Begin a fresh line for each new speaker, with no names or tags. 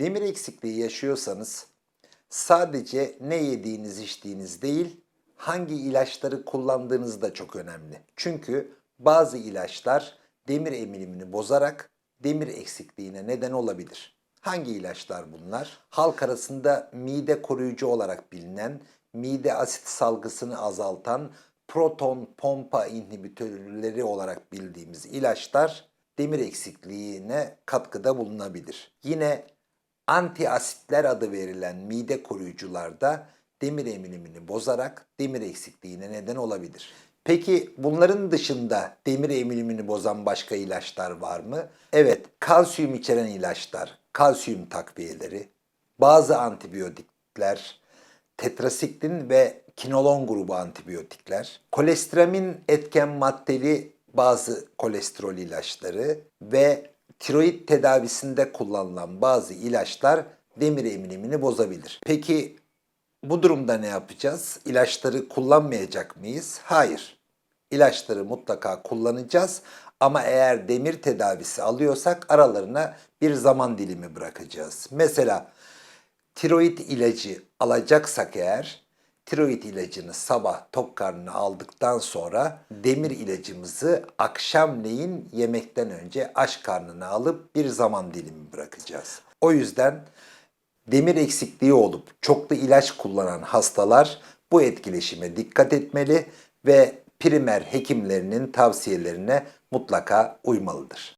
Demir eksikliği yaşıyorsanız sadece ne yediğiniz içtiğiniz değil, hangi ilaçları kullandığınız da çok önemli. Çünkü bazı ilaçlar demir emilimini bozarak demir eksikliğine neden olabilir. Hangi ilaçlar bunlar? Halk arasında mide koruyucu olarak bilinen, mide asit salgısını azaltan proton pompa inhibitörleri olarak bildiğimiz ilaçlar demir eksikliğine katkıda bulunabilir. Yine antiasitler adı verilen mide koruyucular da demir emilimini bozarak demir eksikliğine neden olabilir. Peki bunların dışında demir emilimini bozan başka ilaçlar var mı? Evet, kalsiyum içeren ilaçlar, kalsiyum takviyeleri, bazı antibiyotikler, tetrasiklin ve kinolon grubu antibiyotikler, kolestiramin etken maddeli bazı kolesterol ilaçları ve tiroid tedavisinde kullanılan bazı ilaçlar demir emilimini bozabilir. Peki bu durumda ne yapacağız? İlaçları kullanmayacak mıyız? Hayır. İlaçları mutlaka kullanacağız ama eğer demir tedavisi alıyorsak aralarına bir zaman dilimi bırakacağız. Mesela tiroid ilacı alacaksak eğer tiroid ilacını sabah tok karnına aldıktan sonra demir ilacımızı akşamleyin yemekten önce aç karnına alıp bir zaman dilimi bırakacağız. O yüzden demir eksikliği olup çoklu ilaç kullanan hastalar bu etkileşime dikkat etmeli ve primer hekimlerinin tavsiyelerine mutlaka uymalıdır.